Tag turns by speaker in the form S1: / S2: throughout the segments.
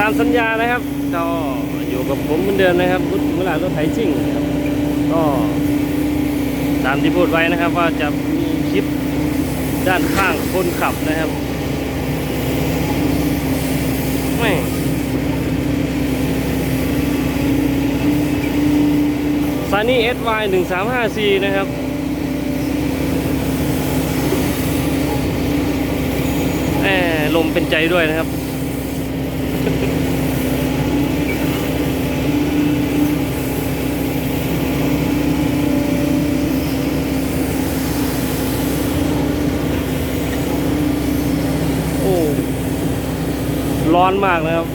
S1: ตามสัญญานะครับ ก็อยู่กับผมเหมือนเดิมนะครับพุทธเวลารถไถซิ่งนะครับก็ตามที่พูดไว้นะครับ ว่าจะมีคลิปด้านข้างคนขับนะครับไม่ซานี่เอสวหนึ่งสามห้าสี่นะครับแหมลมเป็นใจด้วยนะครับ โอ้ ร้อนมากนะครับ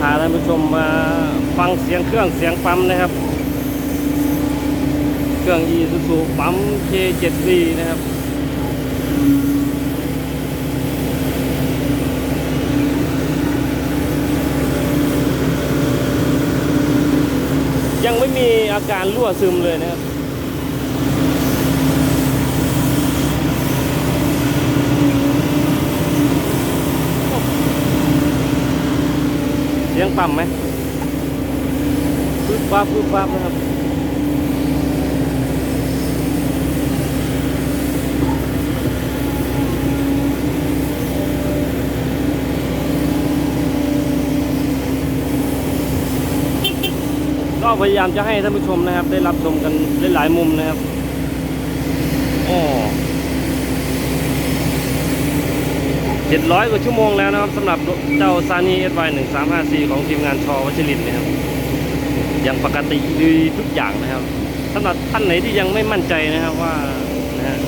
S1: พาท่านผู้ชมมาฟังเสียงเครื่องเสียงปั๊มนะครับ เครื่อง e s u s u ปั๊ม K7V นะครับ ไม่มีอาการรั่วซึมเลยนะครับเสียงปั๊มไหมปึ๊บปั๊บปึ๊บปั๊บนะครับ พยายามจะให้ท่านผู้ชมนะครับ ได้รับชมกันหลายๆมุมนะครับอ๋อเจ็ดร้อยกว่าชั่วโมงแล้วนะครับสำหรับเจ้าซานีเอสไหนึ่งสามห้าสี่ของทีมงานชอวัชรินนะครับยังปกติดีทุกอย่างนะครับสำหรับท่านไหนที่ยังไม่มั่นใจนะครับว่านะฮะ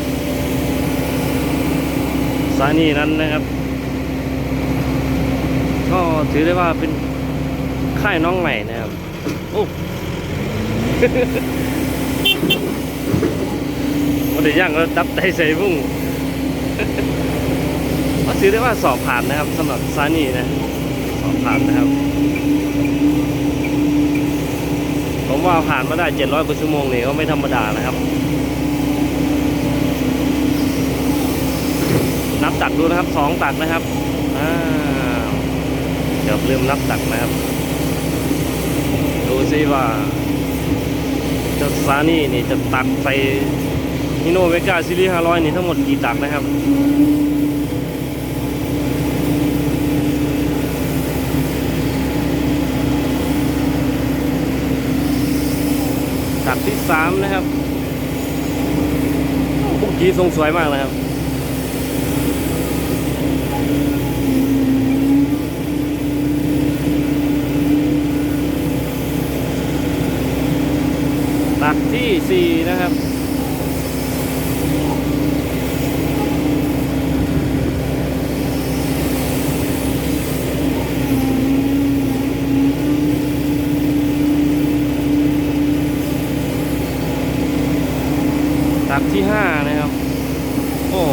S1: ซานีนั้นนะครับ ก็ถือได้ว่าเป็นค่ายน้องใหม่นะครับโอ้ วันเดียวย่างแล้วดับไตใส่บุ้งก็ถือได้ว่าสอบผ่านนะครับสำหรับซานี่นะ สอบผ่านนะครับ ผมว่าผ่านมาได้700กว่าชั่วโมงนี่ก็ไม่ธรรมดานะครับนับตักดูนะครับสองตักนะครับอ้าวเดี๋ยวลืมนับตักนะครับ ดูซิว่า จ้าซานี่นี่จะตักใส่ฮิโนเวกาซีรีส์500นี่ทั้งหมดกี่ตักนะครับตักที่สามนะครับพวกกีทรงสวยมากนะครับ ตักที่ 4 นะครับ ตักที่ 5 นะครับ โอ้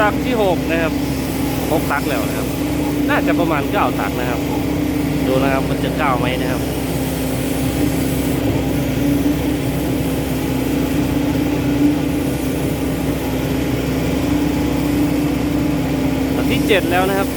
S1: ตักที่ 6 นะครับ หกตักแล้วนะครับ น่าจะประมาณ9ตักนะครับ ดูนะครับมันจะ9ไหมนะครับตักที่7แล้วนะครับ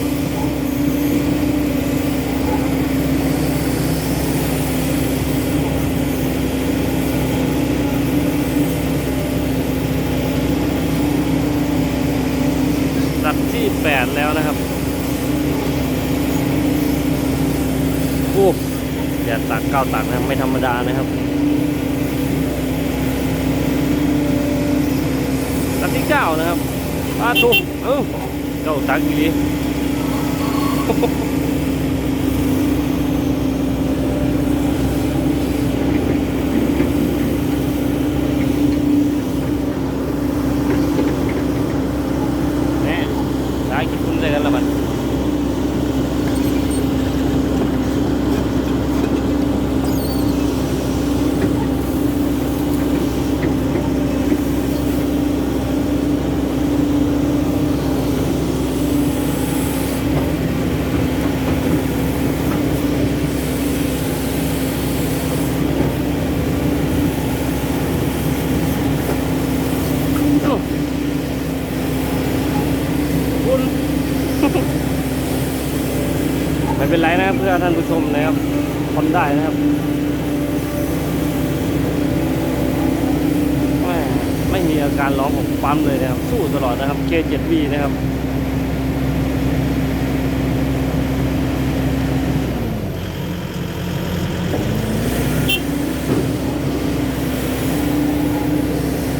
S1: ตัดที่ 8 แล้วนะครับโอ้อย่าตักเก้าตักนะไม่ธรรมดานะครับตัดที่เก้านะครับปาตุเอ้าเก้าตักอีก ทีแน่สายกินคุณเลยกันละมัน ไม่ เป็นไรนะครับเพื่อท่านผู้ชมนะครับทนได้นะครับแม่ไม่มีอาการร้องของปั๊มเลยนะครับ สู้ตลอดนะครับ K7V นะครับ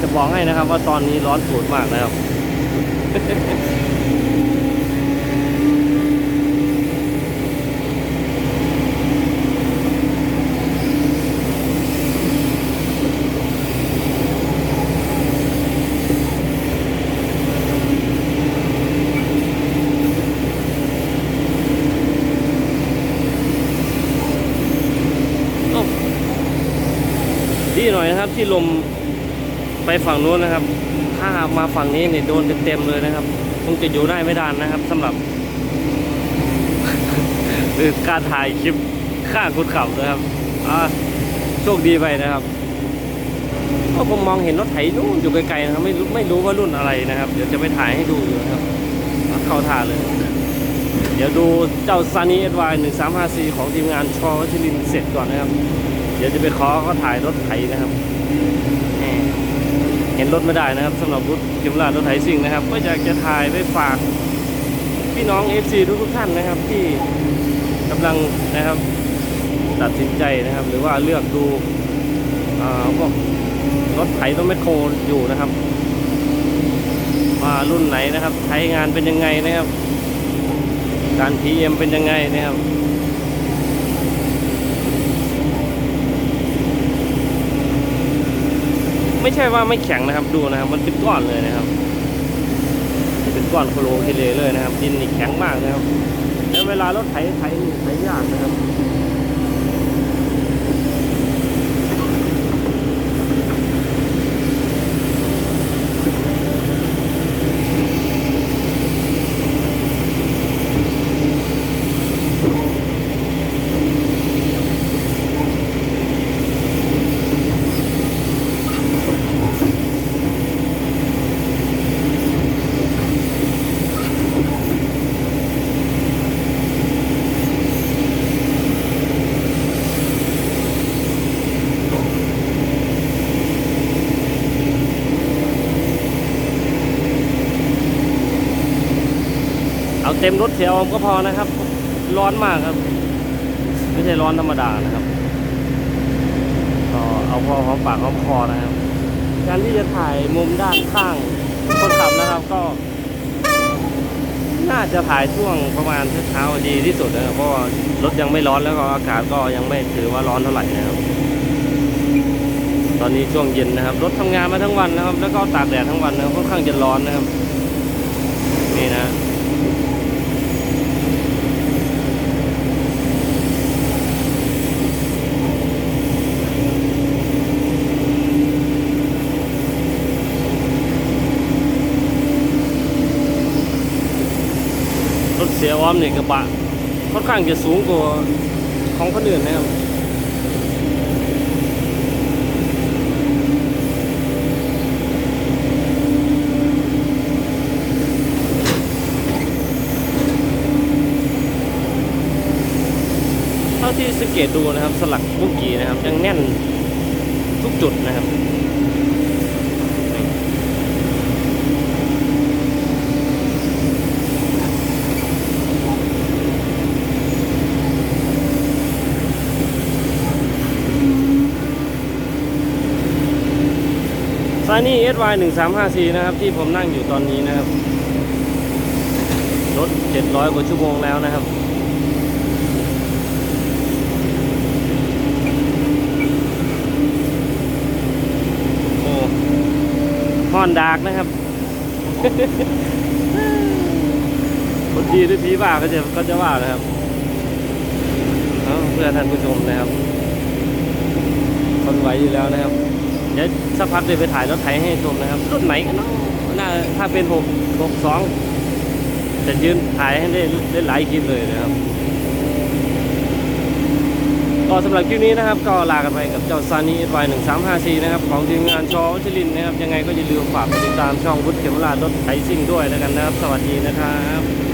S1: จะบอกให้นะครับว่าตอนนี้ร้อนสูดมากนะครับ ดีหน่อยนะครับ ที่ลมไปฝั่งนู้นนะครับ ถ้ามาฝั่งนี้เนี่ยโดนเต็มๆเลยนะครับคงจะอยู่ได้ไม่ดานนะครับสำหรับหรือการถ่ายคลิปข้างคนขับนะครับอ่าโชคดีไปนะครับก็ผมมองเห็นรถไถนู่นอยู่ไกลๆนะครับไม่รู้ไม่รู้ว่ารุ่นอะไรนะครับ เดี๋ยวจะไปถ่ายให้ดูอยู่นะครับเข้าท่าเลย เดี๋ยวดูเจ้าซานีเอสวายหนึ่งสามห้าสี่ของทีมงานชอวัชรินเสร็จก่อนนะครับ เดี๋ยวจะไปขอเขาถ่ายรถไถนะครับ เห็นรถไม่ได้นะครับสำหรับรถเกมลารถไถซิ่งนะครับ ก็อยากจะถ่ายไปฝากพี่น้อง FC ทุกทุกท่านนะครับ ที่กำลังนะครับ ตัดสินใจนะครับ หรือว่าเลือกดูอ่าพวกรถไถรถแมคโครอยู่นะครับว่ารุ่นไหนนะครับ ใช้งานเป็นยังไงนะครับ การ PM เป็นยังไงนะครับ ไม่ใช่ว่าไม่แข็งนะครับดูนะครับ มันเป็นก้อนเลยนะครับ เป็นก้อนโคโลเคเลเลยนะครับ ดินนี่แข็งมากนะครับ แล้วเวลารถไถไถไถยากนะครับ เต็มรถเสียออมก็พอนะครับ ร้อนมากครับ ไม่ใช่ร้อนธรรมดานะครับก็เอาพอหอมปากหอมคอนะครับ การที่จะถ่ายมุมด้านข้างคนขับนะครับก็ น่าจะถ่ายช่วงประมาณเช้าดีที่สุดนะครับเพราะว่ารถยังไม่ร้อนแล้วก็อากาศก็ยังไม่ถือว่าร้อนเท่าไหร่นะครับ ตอนนี้ช่วงเย็นนะครับ รถทำงานมาทั้งวันนะครับ แล้วก็ตากแดดทั้งวันนะครับค่อนข้างจะร้อนนะครับ นี่นะ ถเสียอ้อมเนี่ยกระบะค่อนข้างจะสูงกว่าของคนอื่นนะครับเท่าที่สังเกตดูนะครับสลักบุกีนะครับยังแน่นทุกจุดนะครับ นี่ SY 1 3 5 4นะครับ ที่ผมนั่งอยู่ตอนนี้นะครับ รถ 700 กว่าชั่วโมงแล้วนะครับโอ้ฮอนดากนะครับคนดีหรือผีบ้าก็จะก็จะว่านะครับเพื่อท่านผู้ชมนะครับทนไหวอยู่แล้วนะครับ เดี๋ยวสักพักจะไปถ่ายรถไถให้ชมนะครับ รุ่นไหนกันเนาะน่าถ้าเป็นหกหกสองจะยืนถ่ายให้ได้ได้หลายคลิปเลยนะครับก็สำหรับคลิปนี้นะครับ ก็ลากันไปกับเจ้าซานีเอสวหนึ่งสามห้าสี่นะครับ ของทีมงานชอวชรินนะครับ ยังไงก็อย่าลืมฝากติดตามช่องวุฒิเขมราชรถไถซิ่งด้วยแล้วกันนะครับ สวัสดีนะครับ